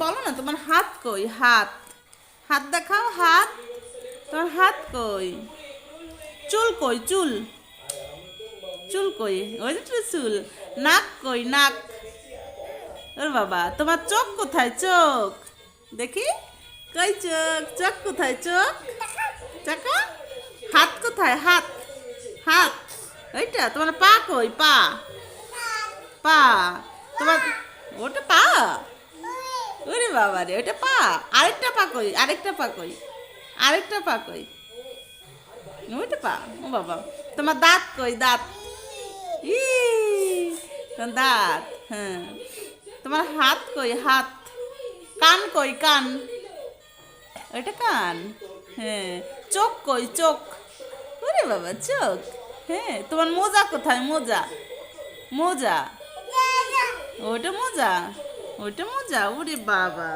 বলো না, তোমার হাত কই? হাত। হাত দেখাও, হাত। তোমার হাত কই? চুল কই? চুল। চুল কই? ওই চুল। নাক কই? নাক। ওর বাবা, তোমার চোখ কোথায়? চোখ। দেখি। কই চোখ? চোখ কোথায়? চোখ। চাকা। হাত কোথায়? হাত। হাত। ওইটা, তোমার পা কই? পা। পা। তোমার ওটা পা। ওরে বাবা রে ওটা পা। আরেকটা পা কই, আরেকটা পা কই, আরেকটা পা কই। ওইটা পা, ও বাবা। তোমার দাঁত কই, দাঁত? ই দাঁত হ্যাঁ। তোমার হাত কই, হাত? কান কই, কান? ওইটা কান হ্যাঁ। চোখ কই, চোখ? ওরে বাবা, চোখ হ্যাঁ। তোমার মোজা কোথায়? মোজা মোজা? ওটা মোজা? ওটা মোজা ওরে বাবা